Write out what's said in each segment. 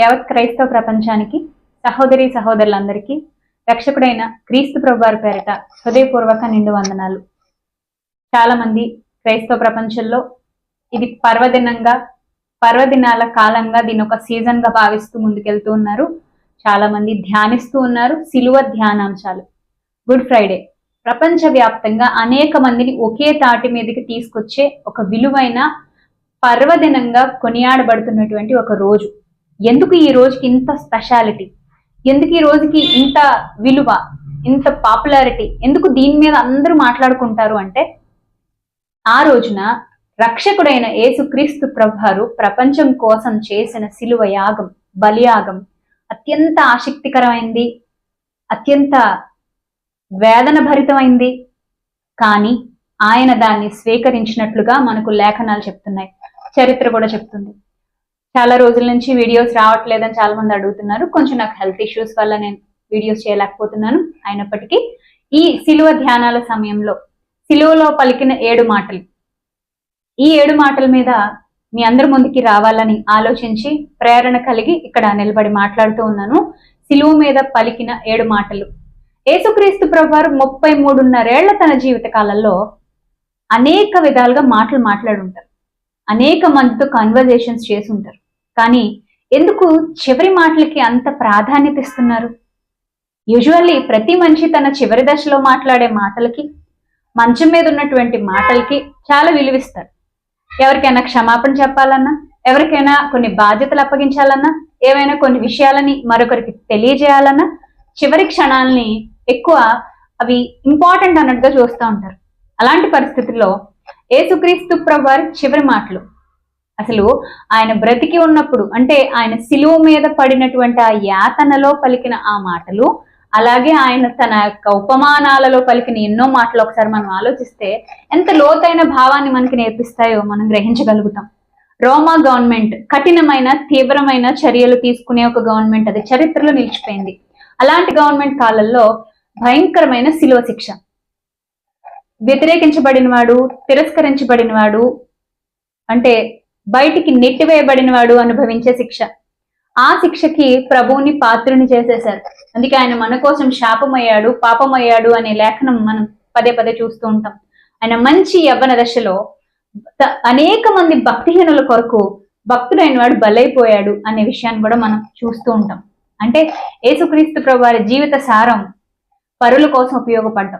యావత్ క్రైస్తవ ప్రపంచానికి సహోదరి సహోదరులందరికీ రక్షకుడైన క్రీస్తు ప్రభువారి పేరిట హృదయపూర్వక నిండు వందనాలు చాలా మంది క్రైస్తవ ప్రపంచంలో ఇది పర్వదినంగా పర్వదినాల కాలంగా దీని ఒక సీజన్గా భావిస్తూ ముందుకెళ్తూ ఉన్నారు. చాలా మంది ధ్యానిస్తూ ఉన్నారు సిలువ ధ్యానాంశాలు. Good Friday. ప్రపంచవ్యాప్తంగా అనేక మందిని ఒకే తాటి మీదకి తీసుకొచ్చే ఒక విలువైన పర్వదినంగా కొనియాడబడుతున్నటువంటి ఒక రోజు. ఎందుకు ఈ రోజుకి ఇంత స్పెషాలిటీ ఎందుకు ఈ రోజుకి ఇంత విలువ ఇంత పాపులారిటీ ఎందుకు దీని మీద అందరూ మాట్లాడుకుంటారు అంటే ఆ రోజున రక్షకుడైన యేసుక్రీస్తు ప్రభువారు ప్రపంచం కోసం చేసిన సిలువ యాగం బలియాగం అత్యంత ఆసక్తికరమైంది అత్యంత వేదన భరితమైంది కానీ ఆయన దాన్ని స్వీకరించినట్లుగా మనకు లేఖనాలు చెప్తున్నాయి చరిత్ర కూడా చెప్తుంది. చాలా రోజుల నుంచి వీడియోస్ రావట్లేదని చాలా మంది అడుగుతున్నారు. కొంచెం నాకు హెల్త్ ఇష్యూస్ వల్ల నేను వీడియోస్ చేయలేకపోతున్నాను అయినప్పటికీ ఈ సిలువ ధ్యానాల సమయంలో సిలువలో పలికిన ఏడు మాటలు ఈ ఏడు మాటల మీద మీ అందరి ముందుకి రావాలని ఆలోచించి ప్రేరణ కలిగి ఇక్కడ నిలబడి మాట్లాడుతూ ఉన్నాను. సిలువ మీద పలికిన ఏడు మాటలు. యేసుక్రీస్తు ప్రభువారు ముప్పై మూడున్నరేళ్ళ తన జీవిత కాలంలో అనేక విధాలుగా మాటలు మాట్లాడుంటారు. అనేక మందితో కన్వర్జేషన్స్ చేసి ఉంటారు. కానీ ఎందుకు చివరి మాటలకి అంత ప్రాధాన్యత ఇస్తున్నారు? యూజువల్లీ ప్రతి మనిషి తన చివరి దశలో మాట్లాడే మాటలకి మంచం మీద ఉన్నటువంటి మాటలకి చాలా విలువిస్తారు. ఎవరికైనా క్షమాపణ చెప్పాలన్నా ఎవరికైనా కొన్ని బాధ్యతలు అప్పగించాలన్నా ఏవైనా కొన్ని విషయాలని మరొకరికి తెలియజేయాలన్నా చివరి క్షణాలని ఎక్కువ అవి ఇంపార్టెంట్ అన్నట్టుగా చూస్తూ ఉంటారు. అలాంటి పరిస్థితుల్లో ఏసుక్రీస్తు ప్రభు వారి చివరి మాటలు అసలు ఆయన బ్రతికి ఉన్నప్పుడు అంటే ఆయన సిలువు మీద పడినటువంటి ఆ యాతనలో పలికిన ఆ మాటలు అలాగే ఆయన తన యొక్క ఉపమానాలలో పలికిన ఎన్నో మాటలు ఒకసారి మనం ఆలోచిస్తే ఎంత లోతైన భావాన్ని మనకి నేర్పిస్తాయో మనం గ్రహించగలుగుతాం. రోమా గవర్నమెంట్ కఠినమైన తీవ్రమైన చర్యలు తీసుకునే ఒక గవర్నమెంట్ అది చరిత్రలో నిలిచిపోయింది. అలాంటి గవర్నమెంట్ కాలంలో భయంకరమైన శిలువ శిక్ష. వ్యతిరేకించబడినవాడు తిరస్కరించబడినవాడు అంటే బయటికి నెట్టివేయబడినవాడు అనుభవించే శిక్ష. ఆ శిక్షకి ప్రభువుని పాత్రుని చేసేశారు. అందుకే ఆయన మన కోసం శాపమయ్యాడు పాపమయ్యాడు అనే లేఖనం మనం పదే పదే చూస్తూ ఉంటాం. ఆయన మంచి యవ్వన దశలో అనేక మంది భక్తిహీనుల కొరకు భక్తుడైన వాడు బలైపోయాడు అనే విషయాన్ని కూడా మనం చూస్తూ ఉంటాం. అంటే యేసుక్రీస్తు ప్రభు వారి జీవిత సారం పరుల కోసం ఉపయోగపడటం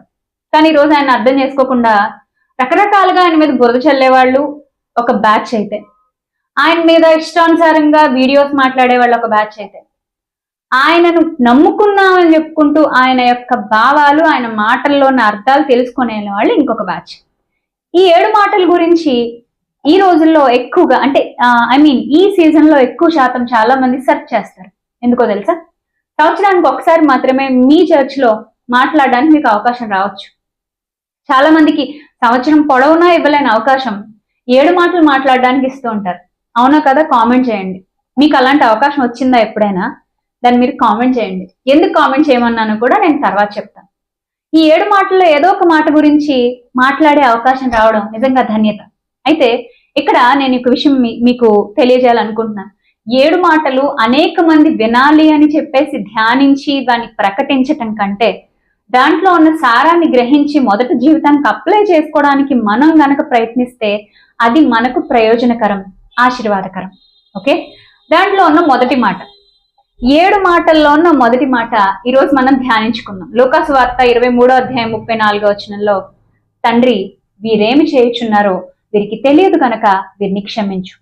కానీ ఈ రోజు ఆయన అర్థం చేసుకోకుండా రకరకాలుగా ఆయన మీద బురద చల్లేవాళ్ళు ఒక బ్యాచ్ అయితే. ఆయన మీద ఇష్టానుసారంగా వీడియోస్ మాట్లాడే వాళ్ళు ఒక బ్యాచ్ అయితే. ఆయనను నమ్ముకున్నామని చెప్పుకుంటూ ఆయన యొక్క భావాలు ఆయన మాటల్లో ఉన్న అర్థాలు తెలుసుకునే వాళ్ళు ఇంకొక బ్యాచ్. ఈ ఏడు మాటల గురించి ఈ రోజుల్లో ఎక్కువగా అంటే ఐ మీన్ ఈ సీజన్లో ఎక్కువ శాతం చాలా మంది సెర్చ్ చేస్తారు. ఎందుకో తెలుసా? సంవత్సరానికి ఒకసారి మాత్రమే మీ చర్చ్లో మాట్లాడడానికి మీకు అవకాశం రావచ్చు. చాలా మందికి సంవత్సరం పొడవునా ఇవ్వలేని అవకాశం ఏడు మాటలు మాట్లాడడానికి ఇస్తూ ఉంటారు. అవునా కదా? కామెంట్ చేయండి. మీకు అలాంటి అవకాశం వచ్చిందా ఎప్పుడైనా? దాన్ని మీరు కామెంట్ చేయండి. ఎందుకు కామెంట్ చేయమన్నాను కూడా నేను తర్వాత చెప్తాను. ఈ ఏడు మాటల్లో ఏదో ఒక మాట గురించి మాట్లాడే అవకాశం రావడం నిజంగా ధన్యత. అయితే ఇక్కడ నేను ఒక విషయం మీ- మీకు తెలియజేయాలనుకుంటున్నాను. ఏడు మాటలు అనేక మంది వినాలి అని చెప్పేసి ధ్యానించి దాన్ని ప్రకటించటం కంటే దాంట్లో ఉన్న సారాన్ని గ్రహించి మొదటి జీవితానికి అప్లై చేసుకోవడానికి మనం గనక ప్రయత్నిస్తే అది మనకు ప్రయోజనకరం ఆశీర్వాదకరం. ఓకే? దాంట్లో ఉన్న మొదటి మాట. ఏడు మాటల్లో ఉన్న మొదటి మాట ఈరోజు మనం ధ్యానించుకుందాం. లోకాసు వార్త ఇరవై మూడో అధ్యాయం ముప్పై నాలుగో వచనంలో తండ్రి వీరేమి చేయుచున్నారో వీరికి తెలియదు కనుక వీరిని క్షమించు.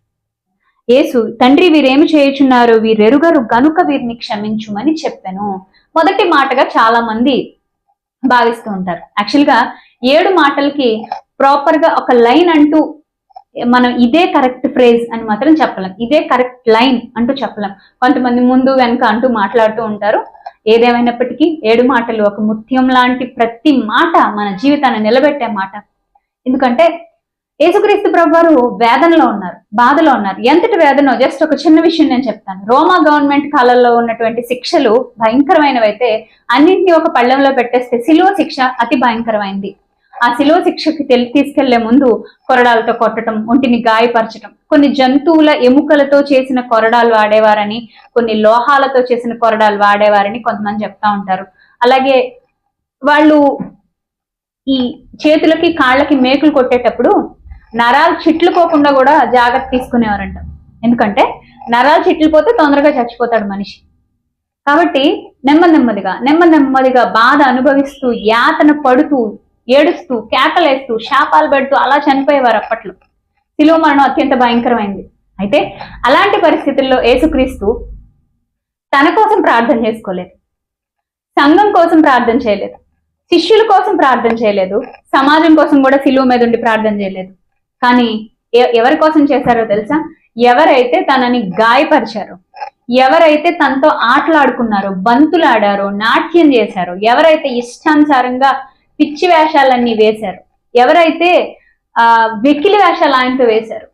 యేసు తండ్రి వీరేమి చేయుచున్నారు వీరెరుగరు గనుక వీరిని క్షమించుమని చెప్పాను. మొదటి మాటగా చాలా మంది భావిస్తూ ఉంటారు. యాక్చువల్గా ఏడు మాటలకి ప్రాపర్గా ఒక లైన్ అంటూ మనం ఇదే కరెక్ట్ ఫ్రేజ్ అని మాత్రం చెప్పలేం. ఇదే కరెక్ట్ లైన్ అంటూ చెప్పలేం. కొంతమంది ముందు వెనక అంటూ మాట్లాడుతూ ఉంటారు. ఏదేమైనప్పటికీ ఏడు మాటలు ఒక ముత్యం లాంటి ప్రతి మాట మన జీవితాన్ని నిలబెట్టే మాట. ఎందుకంటే యేసుక్రీస్తు ప్రభు వేదనలో ఉన్నారు బాధలో ఉన్నారు. ఎంతటి వేదనో జస్ట్ ఒక చిన్న విషయం నేను చెప్తాను. రోమా గవర్నమెంట్ కాలంలో ఉన్నటువంటి శిక్షలు భయంకరమైనవైతే అన్నింటినీ ఒక పళ్ళెంలో పెట్టేస్తే సిలువ శిక్ష అతి భయంకరమైంది. ఆ శిలువ శిక్షకి తెలి- తీసుకెళ్ళే ముందు కొరడాలతో కొట్టడం ఒంటిని గాయపరచడం కొన్ని జంతువుల ఎముకలతో చేసిన కొరడాలు వాడేవారని కొన్ని లోహాలతో చేసిన కొరడాలు వాడేవారని కొంతమంది చెప్తా ఉంటారు. అలాగే వాళ్ళు ఈ చేతులకి కాళ్ళకి మేకులు కొట్టేటప్పుడు నరాలు చిట్లుకోకుండా కూడా జాగ్రత్త తీసుకునేవారంట. ఎందుకంటే నరాలు చిట్లిపోతే తొందరగా చచ్చిపోతాడు మనిషి. కాబట్టి నెమ్మది నెమ్మదిగా నెమ్మది నెమ్మదిగా బాధ అనుభవిస్తూ యాతన పడుతూ ఏడుస్తూ కేకలేస్తూ శాపాలు పెడుతూ అలా చనిపోయేవారు అప్పట్లో. శిలువ మరణం అత్యంత భయంకరమైంది. అయితే అలాంటి పరిస్థితుల్లో ఏసుక్రీస్తు తన కోసం ప్రార్థన చేసుకోలేదు. సంఘం కోసం ప్రార్థన చేయలేదు. శిష్యుల కోసం ప్రార్థన చేయలేదు. సమాజం కోసం కూడా శిలువ మీద ఉండి ప్రార్థన చేయలేదు. కానీ ఎవరి కోసం చేశారో తెలుసా? ఎవరైతే తనని గాయపరిచారో ఎవరైతే తనతో ఆటలాడుకున్నారో బంతులాడారో నాట్యం చేశారో ఎవరైతే ఇష్టానుసారంగా పిచ్చి వేషాలన్నీ వేశారు ఎవరైతే ఆ వెకిలి వేషాలు ఆయనతో వేశారు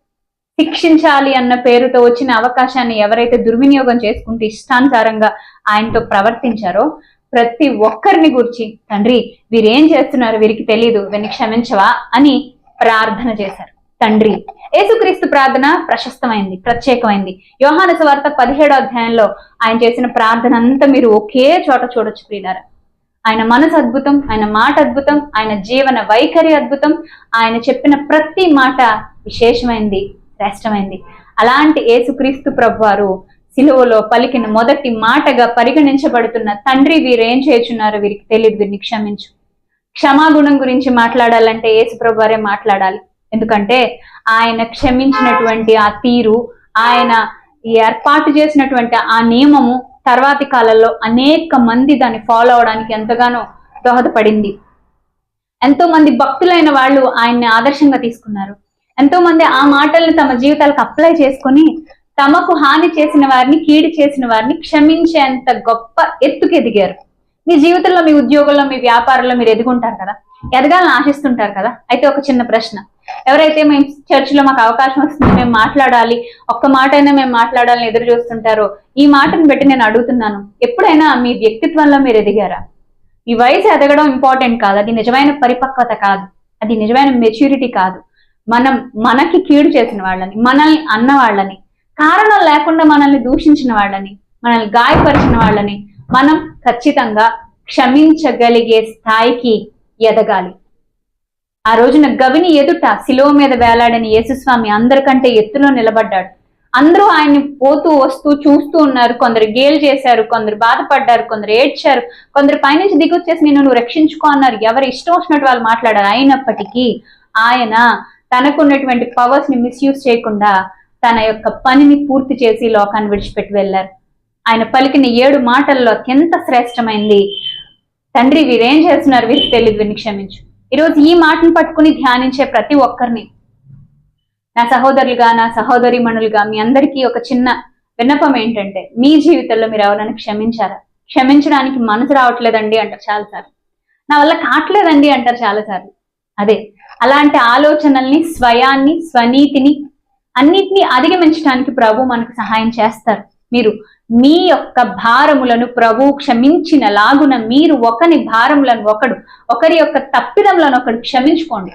శిక్షించాలి అన్న పేరుతో వచ్చిన అవకాశాన్ని ఎవరైతే దుర్వినియోగం చేసుకుంటూ ఇష్టానుసారంగా ఆయనతో ప్రవర్తించారో ప్రతి ఒక్కరిని గురించి తండ్రి వీరేం చేస్తున్నారు? వీరికి తెలియదు వీరిని క్షమించవా? అని ప్రార్థన చేశారు. తండ్రి. యేసుక్రీస్తు ప్రార్థన ప్రశస్తమైంది ప్రత్యేకమైంది. యోహాను సువార్త పదిహేడో అధ్యాయంలో ఆయన చేసిన ప్రార్థన అంతా మీరు ఒకే చోట చూడొచ్చు ప్రియులారా. ఆయన మనసు అద్భుతం ఆయన మాట అద్భుతం ఆయన జీవన వైఖరి అద్భుతం ఆయన చెప్పిన ప్రతి మాట విశేషమైంది శ్రేష్టమైంది. అలాంటి యేసుక్రీస్తు ప్రభువారు సిలువలో పలికిన మొదటి మాటగా పరిగణించబడుతున్న తండ్రి వీరేం చేయుచున్నారో వీరికి తెలియదు వీరిని క్షమించు. క్షమాగుణం గురించి మాట్లాడాలంటే యేసు ప్రభువారే మాట్లాడాలి. ఎందుకంటే ఆయన క్షమించినటువంటి ఆ తీరు ఆయన ఏర్పాటు చేసినటువంటి ఆ నియమము తర్వాతి కాలంలో అనేక మంది దాన్ని ఫాలో అవడానికి ఎంతగానో దోహదపడింది. ఎంతో మంది భక్తులైన వాళ్ళు ఆయన్ని ఆదర్శంగా తీసుకున్నారు. ఎంతో మంది ఆ మాటల్ని తమ జీవితాలకు అప్లై చేసుకొని తమకు హాని చేసిన వారిని కీడి చేసిన వారిని క్షమించేంత గొప్ప ఎత్తుకు ఎదిగారు మీ జీవితంలో మీ ఉద్యోగంలో మీ వ్యాపారంలో మీరు ఎదుగుంటారు కదా? ఎదగాలని ఆశిస్తుంటారు కదా? అయితే ఒక చిన్న ప్రశ్న. ఎవరైతే మేము చర్చిలో మాకు అవకాశం వస్తుంది మేము మాట్లాడాలి ఒక్క మాట అయినా మేము మాట్లాడాలని ఎదురు చూస్తుంటారో ఈ మాటను బట్టి నేను అడుగుతున్నాను. ఎప్పుడైనా మీ వ్యక్తిత్వంలో మీరు ఎదిగారా? ఈ వయసు ఎదగడం ఇంపార్టెంట్ కాదు. అది నిజమైన పరిపక్వత కాదు. అది నిజమైన మెచ్యూరిటీ కాదు. మనం మనకి కీడు చేసిన వాళ్ళని మనల్ని అన్న వాళ్ళని కారణం లేకుండా మనల్ని దూషించిన వాళ్ళని మనల్ని గాయపరిచిన వాళ్ళని మనం ఖచ్చితంగా క్షమించగలిగే స్థాయికి ఎదగాలి. ఆ రోజున గవిని ఎదుట శిలువ మీద వేలాడని యేసుస్వామి అందరికంటే ఎత్తులో నిలబడ్డాడు. అందరూ ఆయన్ని పోతూ వస్తూ చూస్తూ ఉన్నారు. కొందరు గేలు చేశారు కొందరు బాధపడ్డారు కొందరు ఏడ్చారు. కొందరు పైనుంచి దిగొచ్చేసి నేను నువ్వు రక్షించుకో అన్నారు. ఎవరు ఇష్టం వచ్చినట్టు వాళ్ళు మాట్లాడారు. అయినప్పటికీ ఆయన తనకున్నటువంటి పవర్స్ని మిస్యూజ్ చేయకుండా తన యొక్క పనిని పూర్తి చేసి లోకాన్ని విడిచిపెట్టి వెళ్ళారు. ఆయన పలికిన ఏడు మాటల్లో అత్యంత శ్రేష్టమైంది తండ్రి వీరేం చేస్తున్నారు వీరికి తెలియదు వీరిని క్షమించు. ఈరోజు ఈ మాటను పట్టుకుని ధ్యానించే ప్రతి ఒక్కరిని నా సహోదరులుగా నా సహోదరి మనులుగా మీ అందరికీ ఒక చిన్న విన్నపం ఏంటంటే మీ జీవితంలో మీరు ఎవరైనా క్షమించారా? క్షమించడానికి మనసు రావట్లేదండి అంటారు చాలాసార్లు. నా వల్ల కావట్లేదండి అంటారు చాలాసార్లు. అదే అలాంటి ఆలోచనల్ని స్వయాన్ని స్వనీతిని అన్నిటినీ అధిగమించడానికి ప్రభు మనకు సహాయం చేస్తారు. మీరు మీ యొక్క భారములను ప్రభు క్షమించిన లాగున మీరు ఒకని భారములను ఒకడు ఒకరి యొక్క తప్పిదములను ఒకడు క్షమించుకోండి.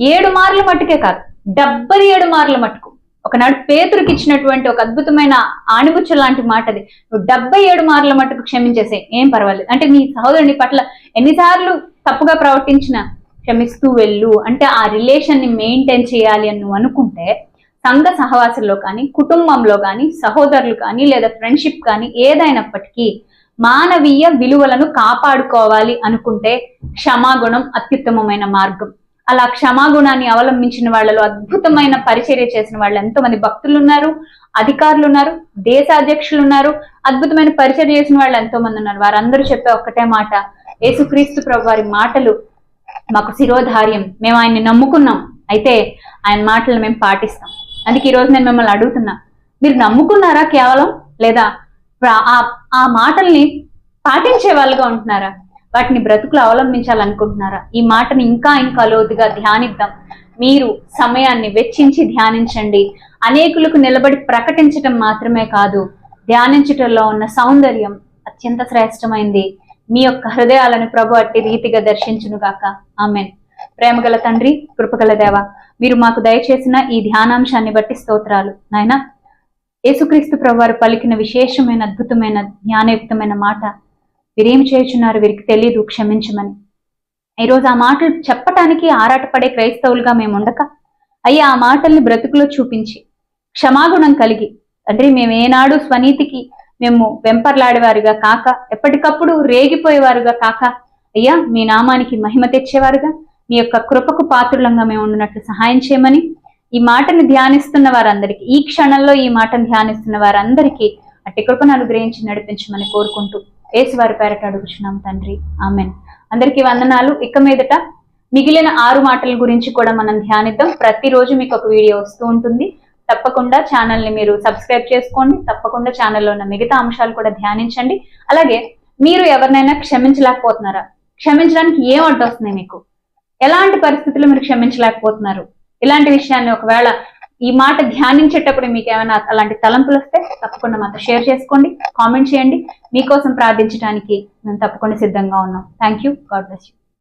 ఏడు మార్లు మట్టుకే కాదు డెబ్బై ఏడు మార్ల మట్టుకు. ఒకనాడు పేతురికి ఇచ్చినటువంటి ఒక అద్భుతమైన ఆణిముచ్చ లాంటి మాట అది నువ్వు డెబ్బై ఏడు మార్ల మట్టుకు క్షమించేసే ఏం పర్వాలేదు. అంటే నీ సహోదరుని పట్ల ఎన్నిసార్లు తప్పుగా ప్రవర్తించినా క్షమిస్తూ వెళ్ళు. అంటే ఆ రిలేషన్ని మెయింటైన్ చేయాలి అని నువ్వు అనుకుంటే సంఘ సహవాసంలో కానీ కుటుంబంలో కానీ సహోదరులు కానీ లేదా ఫ్రెండ్షిప్ కానీ ఏదైనప్పటికీ మానవీయ విలువలను కాపాడుకోవాలి అనుకుంటే క్షమాగుణం అత్యుత్తమమైన మార్గం. అలా క్షమాగుణాన్ని అవలంబించిన వాళ్ళలో అద్భుతమైన పరిచర్య చేసిన వాళ్ళు ఎంతో మంది భక్తులు ఉన్నారు అధికారులు ఉన్నారు దేశ అధ్యక్షులు ఉన్నారు అద్భుతమైన పరిచర్య చేసిన వాళ్ళు ఎంతో మంది ఉన్నారు. వారందరూ చెప్పే ఒక్కటే మాట యేసుక్రీస్తు ప్రభు వారి మాటలు మాకు శిరోధార్యం. మేము ఆయన్ని నమ్ముకున్నాం. అయితే ఆయన మాటలు మేము పాటిస్తాం. అందుకే ఈరోజు నేను మిమ్మల్ని అడుగుతున్నా. మీరు నమ్ముకున్నారా కేవలం? లేదా ఆ- ఆ మాటల్ని పాటించే వాళ్ళుగా ఉంటున్నారా? వాటిని బ్రతుకులు అవలంబించాలనుకుంటున్నారా? ఈ మాటని ఇంకా ఇంకా లోతుగా ధ్యానిద్దాం. మీరు సమయాన్ని వెచ్చించి ధ్యానించండి. అనేకులకు నిలబడి ప్రకటించటం మాత్రమే కాదు ధ్యానించటంలో ఉన్న సౌందర్యం అత్యంత శ్రేష్టమైంది. మీ యొక్క హృదయాలను ప్రభు అట్టి రీతిగా దర్శించునుగాక. ఆమెన్. ప్రేమగల తండ్రి కృపగల దేవ మీరు మాకు దయచేసిన ఈ ధ్యానాంశాన్ని బట్టి స్తోత్రాలు. నాయనా యేసుక్రీస్తు ప్రభువారు పలికిన విశేషమైన అద్భుతమైన జ్ఞానయుక్తమైన మాట వీరేం చేయుచున్నారు వీరికి తెలియదు క్షమించమని. ఈరోజు ఆ మాటలు చెప్పటానికి ఆరాటపడే క్రైస్తవులుగా మేము ఉండక అయ్యా ఆ మాటల్ని బ్రతుకులో చూపించి క్షమాగుణం కలిగి తండ్రి మేము ఏనాడు స్వనీతికి మేము వెంపర్లాడేవారుగా కాక ఎప్పటికప్పుడు రేగిపోయేవారుగా కాక అయ్యా మీ నామానికి మహిమ తెచ్చేవారుగా మీ యొక్క కృపకు పాత్రులంగా మేము ఉండినట్లు సహాయం చేయమని ఈ మాటను ధ్యానిస్తున్న వారందరికీ ఈ క్షణంలో ఈ మాటను ధ్యానిస్తున్న వారందరికీ అట్టి కృపను అనుగ్రహించి నడిపించమని కోరుకుంటూ ఏసు వారి పేరట అడుగుచున్నాం తండ్రి. ఆమెన్. అందరికీ వందనాలు. ఇక మీదట మిగిలిన ఆరు మాటల గురించి కూడా మనం ధ్యానిద్దాం. ప్రతిరోజు మీకు ఒక వీడియో వస్తూ ఉంటుంది. తప్పకుండా ఛానల్ని మీరు సబ్స్క్రైబ్ చేసుకోండి. తప్పకుండా ఛానల్లో ఉన్న మిగతా అంశాలు కూడా ధ్యానించండి. అలాగే మీరు ఎవరినైనా క్షమించలేకపోతున్నారా? క్షమించడానికి ఏం అడ్డు మీకు? ఎలాంటి పరిస్థితుల్లో మీరు క్షమించలేకపోతున్నారు? ఇలాంటి విషయాన్ని ఒకవేళ ఈ మాట ధ్యానించేటప్పుడు మీకు ఏమైనా అలాంటి తలంపులు వస్తే తప్పకుండా మాతో షేర్ చేసుకోండి కామెంట్ చేయండి. మీకోసం ప్రార్థించడానికి మేము తప్పకుండా సిద్ధంగా ఉన్నాం. Thank you god bless you